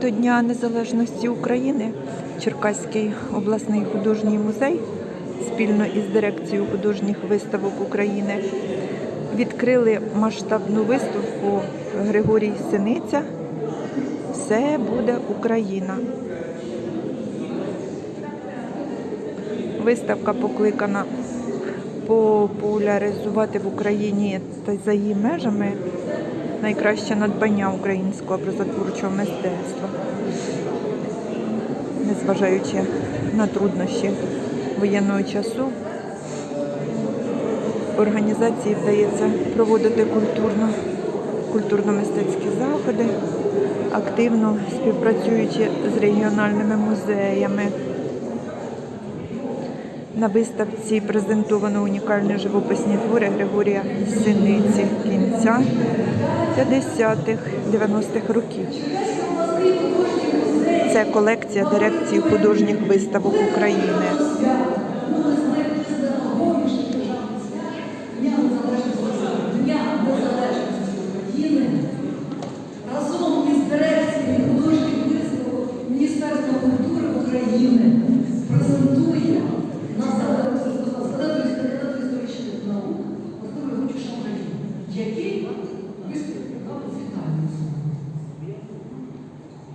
До Дня Незалежності України Черкаський обласний художній музей спільно із дирекцією художніх виставок України відкрили масштабну виставку Григорій Синиця. Все буде Україна. Виставка покликана популяризувати в Україні та за її межами найкраще надбання українського образотворчого мистецтва, незважаючи на труднощі воєнного часу. Організації вдається проводити культурно, культурно-мистецькі заходи, активно співпрацюючи з регіональними музеями. На виставці презентовано унікальні живописні твори Григорія Синиці кінця 50-х, 90-х років. Це колекція дирекції художніх виставок України. разом із дирекцією художніх виставок Міністерства культури України презентує на згадати кандидат історичних наук Артур Григорович Шамраків, який виступив на вітальну.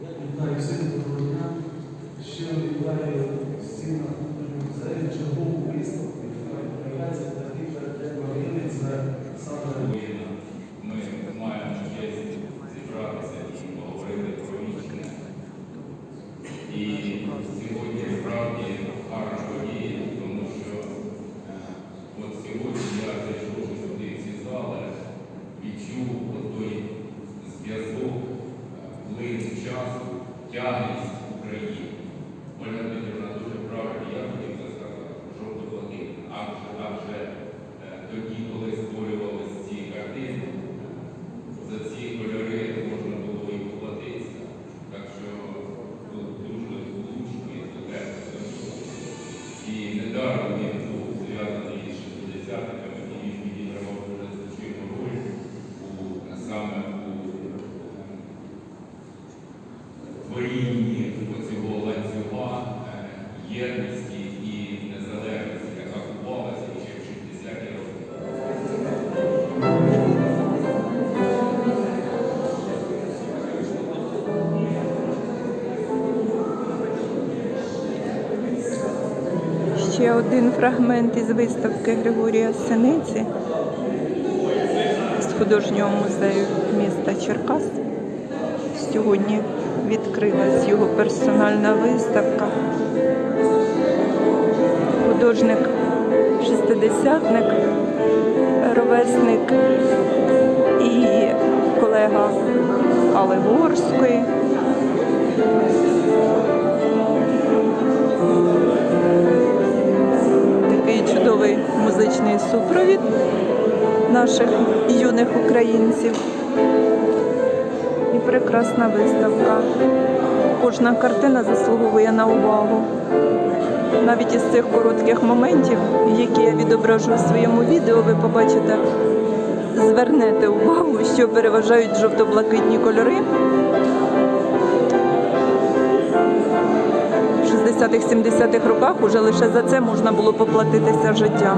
Я вітаю всіх доброго дня. Щиро вітаю всіх на культурному музеї, чергову виставку, яка відправляється такий перед України. Це саме Україна, ми маємо честь зібратися і поговорити про вічне. І сьогодні справді гарна подія, тому що е, от сьогодні я зайшов сюди в ці зали, відчув той зв'язок, е, плин часу, тягність України. Ольга Дмитрівна дуже правильно, я хотів це сказати, жовто-блакитна. Адже, адже е, тоді, коли створювалися ці картини, за ці кольори можна було і поплатитися. Так що тут дуже влучно і дотепно. І недаром він був зв'язаний із 60-ками, і він відігравав дуже значну роль у, саме у е, творінні цього ланцюга е, єдності і незалежності, яка купалася ще в 60-ті роки. Ще один фрагмент із виставки Григорія Синиці з художнього музею міста Черкас. Сьогодні відкрилась його персональна виставка. Художник шестидесятник, ровесник і колега Алли Горської. такий чудовий музичний супровід наших юних українців. Прекрасна виставка. Кожна картина заслуговує на увагу. Навіть із цих коротких моментів, які я відображу в своєму відео, ви побачите, звернете увагу, що переважають жовто-блакитні кольори. В 60-х, 70-х роках уже лише за це можна було поплатитися життям.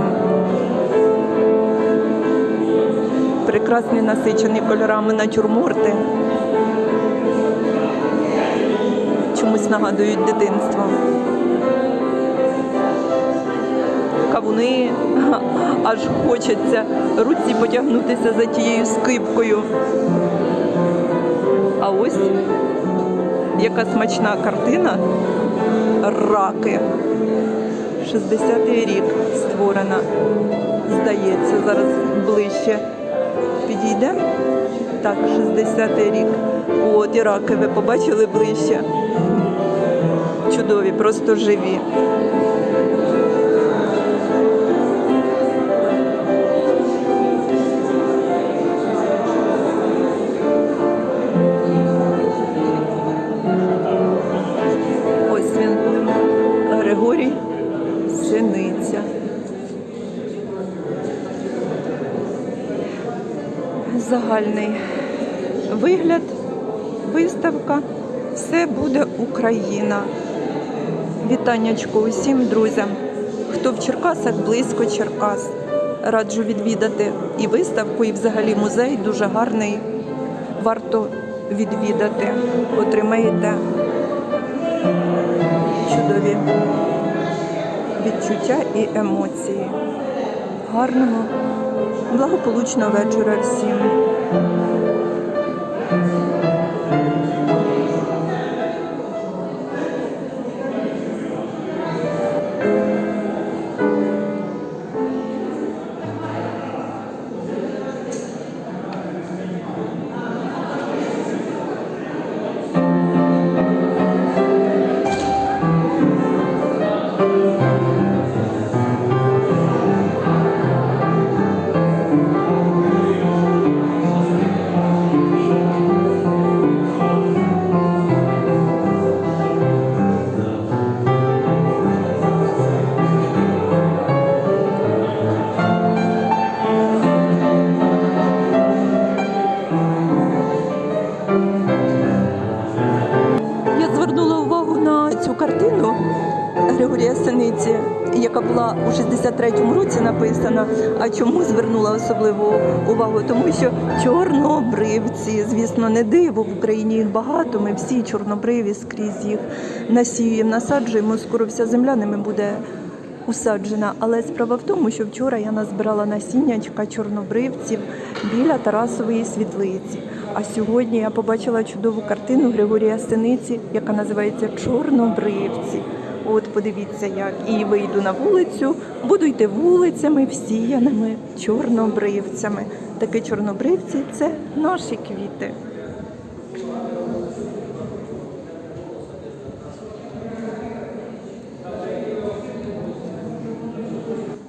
Прекрасні насичені кольорами натюрморти. Чомусь нагадують дитинство. Кавуни, аж хочеться руці потягнутися за тією скипкою. А ось яка смачна картина раки. 60-й рік створена. Здається, зараз ближче підійде. Так, 60-й рік. От і раки ви побачили ближче. Чудові, просто живі. Ось він, Григорій Синиця. Загальний вигляд, виставка Все буде Україна. Вітаннячко усім друзям. Хто в Черкасах, близько Черкас. Раджу відвідати і виставку, і взагалі музей дуже гарний. Варто відвідати. Отримаєте чудові відчуття і емоції. Гарного, благополучного вечора всім. Році написана. А чому звернула особливу увагу? Тому що чорнобривці, звісно, не диво в Україні їх багато. Ми всі чорнобриві скрізь їх насіюємо, насаджуємо. Скоро вся земля ними буде усаджена. Але справа в тому, що вчора я назбирала насіннячка чорнобривців біля Тарасової світлиці. А сьогодні я побачила чудову картину Григорія Синиці, яка називається Чорнобривці. От подивіться, як і вийду на вулицю, буду йти вулицями всіяними чорнобривцями. Такі чорнобривці це наші квіти.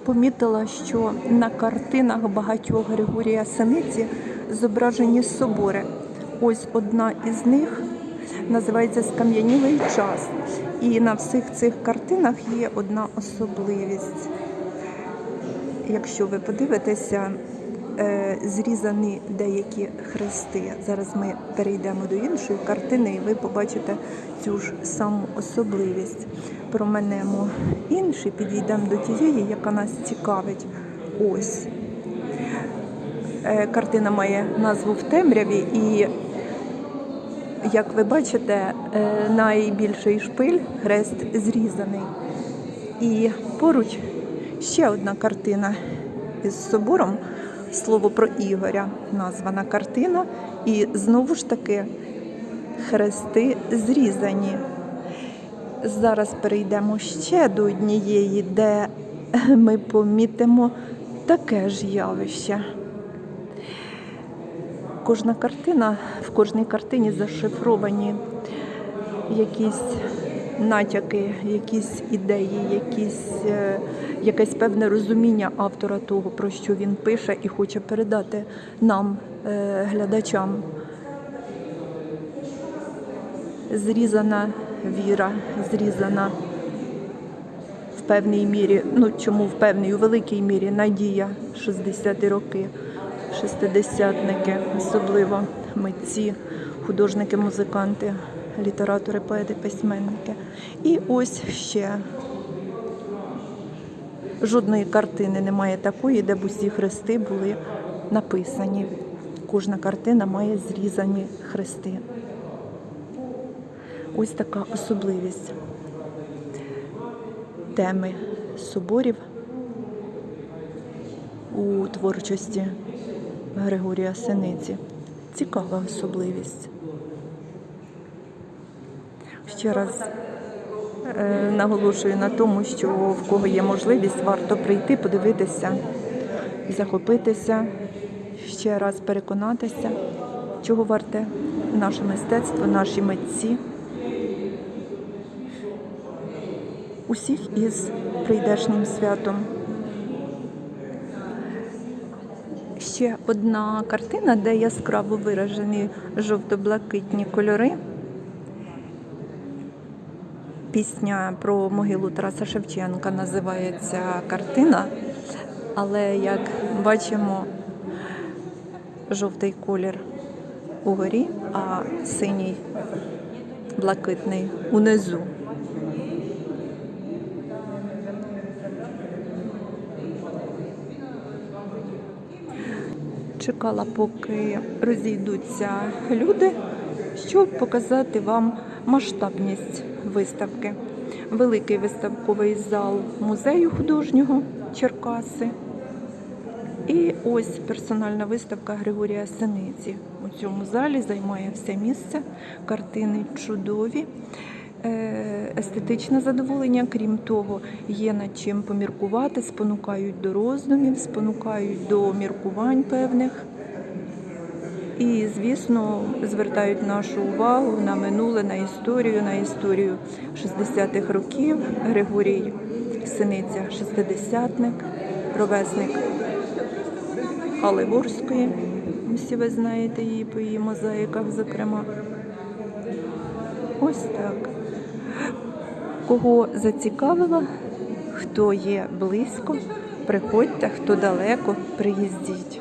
помітила, що на картинах багатьох Григорія Синиці зображені собори. Ось одна із них називається Скам'янілий час. І на всіх цих картинах є одна особливість. Якщо ви подивитеся, е, зрізані деякі хрести. Зараз ми перейдемо до іншої картини, і ви побачите цю ж саму особливість. Променемо інші, підійдемо до тієї, яка нас цікавить. Ось. Е, Картина має назву в темряві, і, як ви бачите, е, найбільший шпиль хрест зрізаний. І поруч ще одна картина із собором. Слово про Ігоря названа картина. І знову ж таки хрести зрізані. Зараз перейдемо ще до однієї, де ми помітимо таке ж явище. Кожна картина, в кожній картині зашифровані якісь натяки, якісь ідеї, якісь, е, якесь певне розуміння автора того, про що він пише і хоче передати нам, е, глядачам. Зрізана віра, зрізана в певній мірі, ну чому в певній, у великій мірі надія 60-ті роки, шестидесятники, особливо митці, художники, музиканти, літератори, поети, письменники. І ось ще жодної картини немає такої, де б усі хрести були написані. Кожна картина має зрізані хрести. Ось така особливість теми соборів у творчості Григорія Синиці. Цікава особливість. Ще раз е, наголошую на тому, що в кого є можливість, варто прийти, подивитися, захопитися, ще раз переконатися, чого варте наше мистецтво, наші митці. Усіх із прийдешнім святом. Ще одна картина, де яскраво виражені жовто-блакитні кольори. Пісня про могилу Тараса Шевченка називається картина, але як бачимо, жовтий колір угорі, а синій блакитний унизу. Чекала, поки розійдуться люди, щоб показати вам масштабність виставки. Великий виставковий зал музею художнього Черкаси. І ось персональна виставка Григорія Синиці. У цьому залі займає все місце. Картини чудові, естетичне задоволення. Крім того, є над чим поміркувати, спонукають до роздумів, спонукають до міркувань певних. І, звісно, звертають нашу увагу на минуле, на історію, на історію 60-х років. Григорій Синиця, шестидесятник, ровесник Алли Ворської. Всі ви знаєте її по її мозаїках, зокрема. Ось так. Кого зацікавило, хто є близько, приходьте, хто далеко, приїздіть.